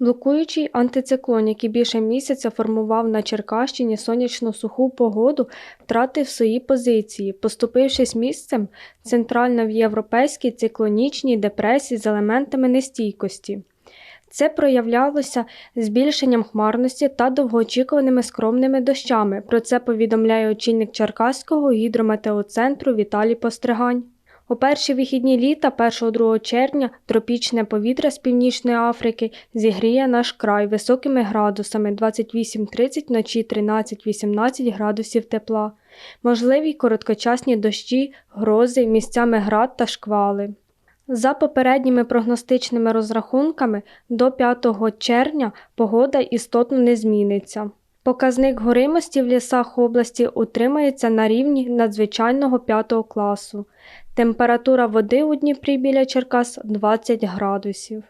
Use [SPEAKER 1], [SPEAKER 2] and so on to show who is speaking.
[SPEAKER 1] Блокуючий антициклон, який більше місяця формував на Черкащині сонячну суху погоду, втратив свої позиції, поступившись місцем центрально в європейській циклонічній депресії з елементами нестійкості. Це проявлялося збільшенням хмарності та довгоочікуваними скромними дощами. Про це повідомляє очільник Черкаського гідрометеоцентру Віталій Постригань. У перші вихідні літа, 1-2 червня, тропічне повітря з Північної Африки зігріє наш край високими градусами 28-30 вночі 13-18 градусів тепла. Можливі короткочасні дощі, грози, місцями град та шквали. За попередніми прогностичними розрахунками, до 5 червня погода істотно не зміниться. Показник горимості в лісах області утримається на рівні надзвичайного 5 класу. Температура води у Дніпрі біля Черкас 20 градусів.